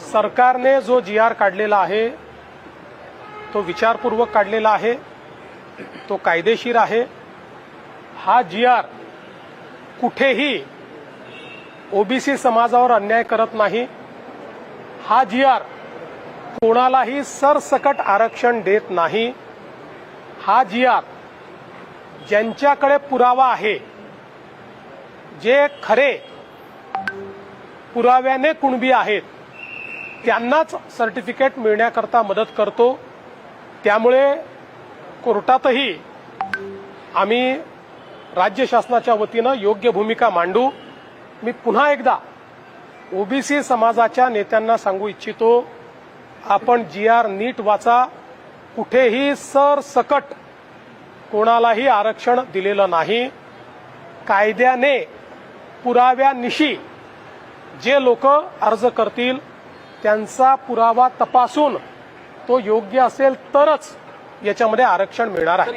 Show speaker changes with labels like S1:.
S1: सरकारने जो जी आर काढलेला आहे तो विचारपूर्वक काढलेला आहे तो कायदेशीर आहे. हा जी आर कुठेही ओबीसी समाजावर अन्याय करत नाही. हा जी आर कोणालाही सरसकट आरक्षण देत नाही. हा जी आर ज्यांच्याकडे पुरावा आहे जे खरे पुराव्याने कुणबी आहेत त्यांनाच सर्टिफिकेट मिळण्याकरता मदत करतो. त्यामुळे कोर्टातही आम्ही राज्य शासनाच्या वतीनं योग्य भूमिका मांडू. मी पुन्हा एकदा ओबीसी समाजाच्या नेत्यांना सांगू इच्छितो आपण जी आर नीट वाचा. कुठेही सरसकट कोणालाही आरक्षण दिलेलं नाही. कायद्याने पुराव्यानिशी जे लोक अर्ज करतील त्यांचा पुरावा तपासून तो योग्य असेल तरच याच्यामध्ये आरक्षण मिळणार आहे.